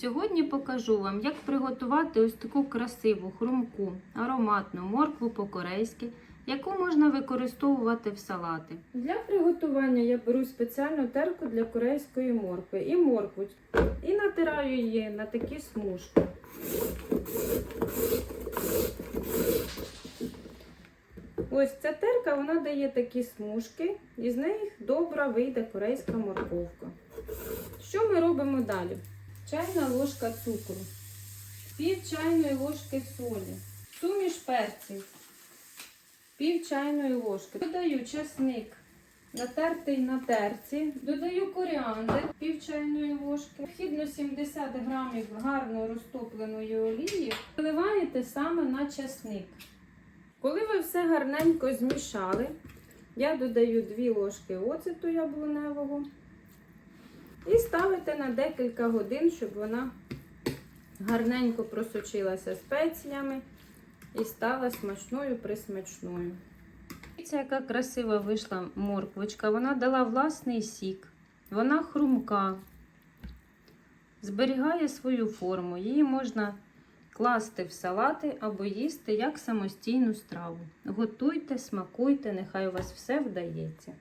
Сьогодні покажу вам, як приготувати ось таку красиву, хрумку, ароматну моркву по-корейськи, яку можна використовувати в салати. Для приготування я беру спеціальну терку для корейської моркви і моркву. І натираю її на такі смужки. Ось ця терка вона дає такі смужки, і з них добра вийде корейська морковка. Що ми робимо далі? Чайна ложка цукру, пів чайної ложки солі, суміш перців, пів чайної ложки. Додаю часник, натертий на терці, додаю коріандр, пів чайної ложки, вхідно 70 грамів гарно розтопленої олії, виливаєте саме на часник. Коли ви все гарненько змішали, я додаю 2 ложки оцету яблуневого і ставите на декілька годин, щоб вона гарненько просочилася спеціями і стала смачною присмачною. Дивіться, яка красива вийшла морквочка. Вона дала власний сік. Вона хрумка, зберігає свою форму. Її можна класти в салати або їсти як самостійну страву. Готуйте, смакуйте, нехай у вас все вдається.